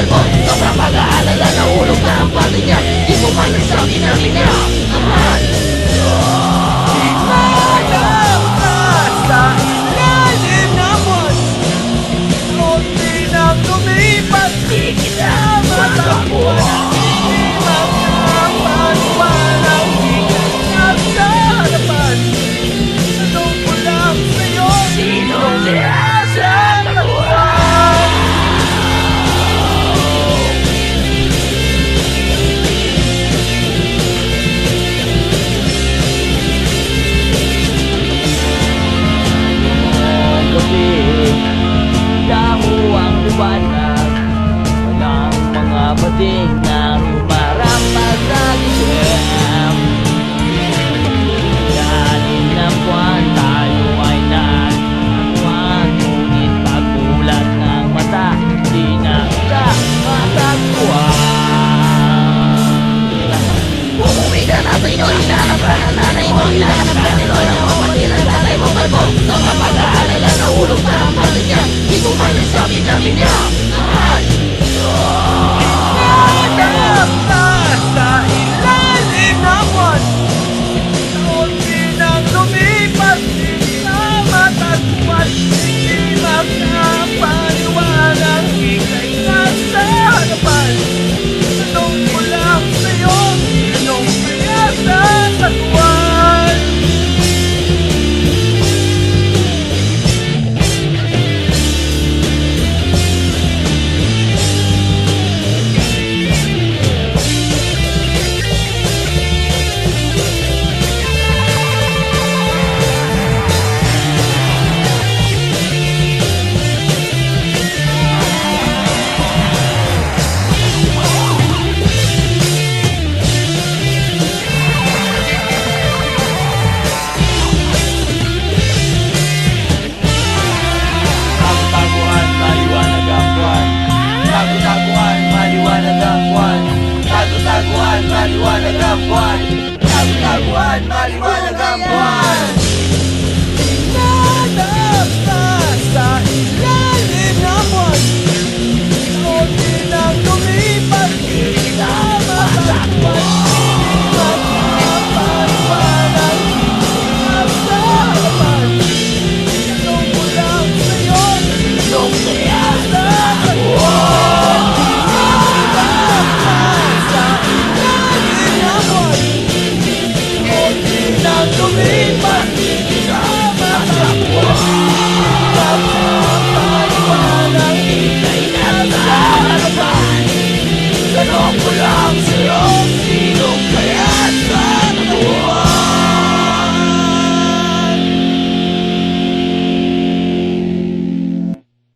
Sobrang pag-aalala na ulog na ang pati niya. Di mo man nagsabi na minaw pangarap Walang mga bating na humarap at nagisip Galing na buwan tayo ay naanwan Ngunit pagulat ng mata Di na kita matagpuan. Umuwi ka na sa'yo, hinahanap ka ng nanay mo Hinahanap ka ni Lolo Laguwan, laguwan, laguwan, laguwan, laguwan.